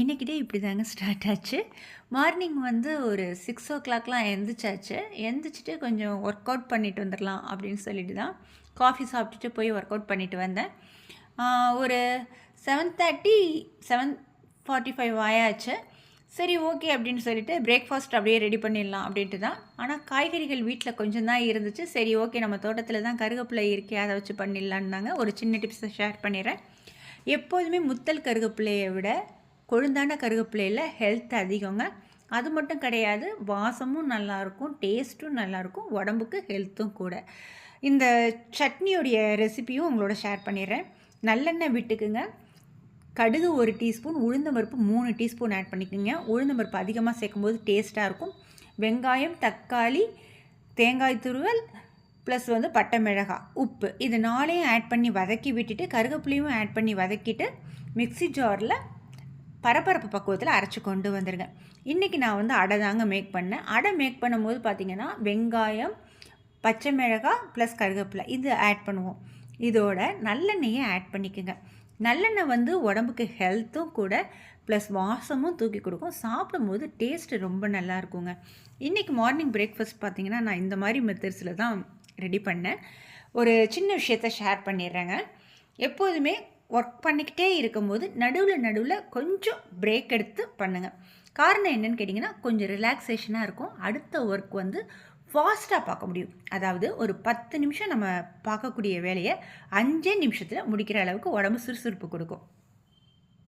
இன்றைக்கிட்டே இப்படி தாங்க ஸ்டார்ட் ஆச்சு. மார்னிங் வந்து ஒரு சிக்ஸ் ஓ கிளாக்லாம் எழுந்திரிச்சாச்சு எழுந்திரிச்சிட்டு கொஞ்சம் ஒர்க் அவுட் பண்ணிட்டு வந்துடலாம் அப்படின்னு சொல்லிட்டு தான் காஃபி சாப்பிட்டுட்டு போய் ஒர்க் அவுட் பண்ணிட்டு வந்தேன். ஒரு seven thirty seven forty five ஆயாச்சு. சரி ஓகே அப்படின்னு சொல்லிட்டு பிரேக்ஃபாஸ்ட் அப்படியே ரெடி பண்ணிடலாம் அப்படின்ட்டு தான். ஆனால் காய்கறிகள் வீட்டில் கொஞ்சம் தான் இருந்துச்சு. சரி ஓகே நம்ம தோட்டத்தில் தான் கருகப்பிள்ளை இருக்கே அதை வச்சு பண்ணிடலான்னாங்க ஒரு சின்ன டிப்ஸை ஷேர் பண்ணிடுறேன். எப்போதுமே முத்தல் கருகப்பிள்ளையை விட கொழுந்தான கருவேப்பிலையில் ஹெல்த் அதிகங்க. அது மட்டும் கிடையாது வாசமும் நல்லாயிருக்கும் டேஸ்ட்டும் நல்லாயிருக்கும் உடம்புக்கு ஹெல்த்தும் கூட. இந்த சட்னியோடைய ரெசிபியும் உங்களோட ஷேர் பண்ணிடுறேன். நல்லெண்ணெய் விட்டுக்குங்க. கடுகு ஒரு டீஸ்பூன் உளுந்தம்பருப்பு மூணு டீஸ்பூன் ஆட் பண்ணிக்கோங்க. உளுந்தம்பருப்பு அதிகமாக சேர்க்கும்போது டேஸ்ட்டாக இருக்கும். வெங்காயம் தக்காளி தேங்காய் துருவல் ப்ளஸ் வந்து பட்டை மிளகாய் உப்பு. இது நாளையும் ஆட் பண்ணி வதக்கி விட்டுட்டு கருவேப்பிலையும் ஆட் பண்ணி வதக்கிட்டு மிக்ஸி ஜாரில் பரபரப்பு பக்குவத்தில் அரைச்சி கொண்டு வந்துருங்க. இன்றைக்கி நான் வந்து அடை தாங்க மேக் பண்ணேன். அடை மேக் பண்ணும்போது பார்த்திங்கன்னா வெங்காயம் பச்சை மிளகாய் ப்ளஸ் கருவேப்பிலை இது ஆட் பண்ணுவோம். இதோட நல்லெண்ணெயை ஆட் பண்ணிக்கோங்க. நல்லெண்ணெய் வந்து உடம்புக்கு ஹெல்த்தும் கூட ப்ளஸ் வாசமும் தூக்கி கொடுக்கும். சாப்பிடும்போது டேஸ்ட்டு ரொம்ப நல்லா இருக்குங்க. இன்றைக்கி மார்னிங் பிரேக்ஃபாஸ்ட் பார்த்திங்கன்னா நான் இந்த மாதிரி மெத்தட்ஸில் தான் ரெடி பண்ணேன். ஒரு சின்ன விஷயத்த ஷேர் பண்ணிடுறேங்க. எப்போதுமே ஒர்க் பண்ணிக்கிட்டே இருக்கும்போது நடுவில் நடுவில் கொஞ்சம் பிரேக் எடுத்து பண்ணுங்கள் காரணம் என்னென்னு கேட்டிங்கன்னா கொஞ்சம் ரிலாக்ஸேஷனாக இருக்கும். அடுத்த ஒர்க் வந்து ஃபாஸ்ட்டாக பார்க்க முடியும். அதாவது ஒரு பத்து நிமிஷம் நம்ம பார்க்கக்கூடிய வேலையை அஞ்சே நிமிஷத்தில் முடிக்கிற அளவுக்கு உடம்பு சுறுசுறுப்பு கொடுக்கும்.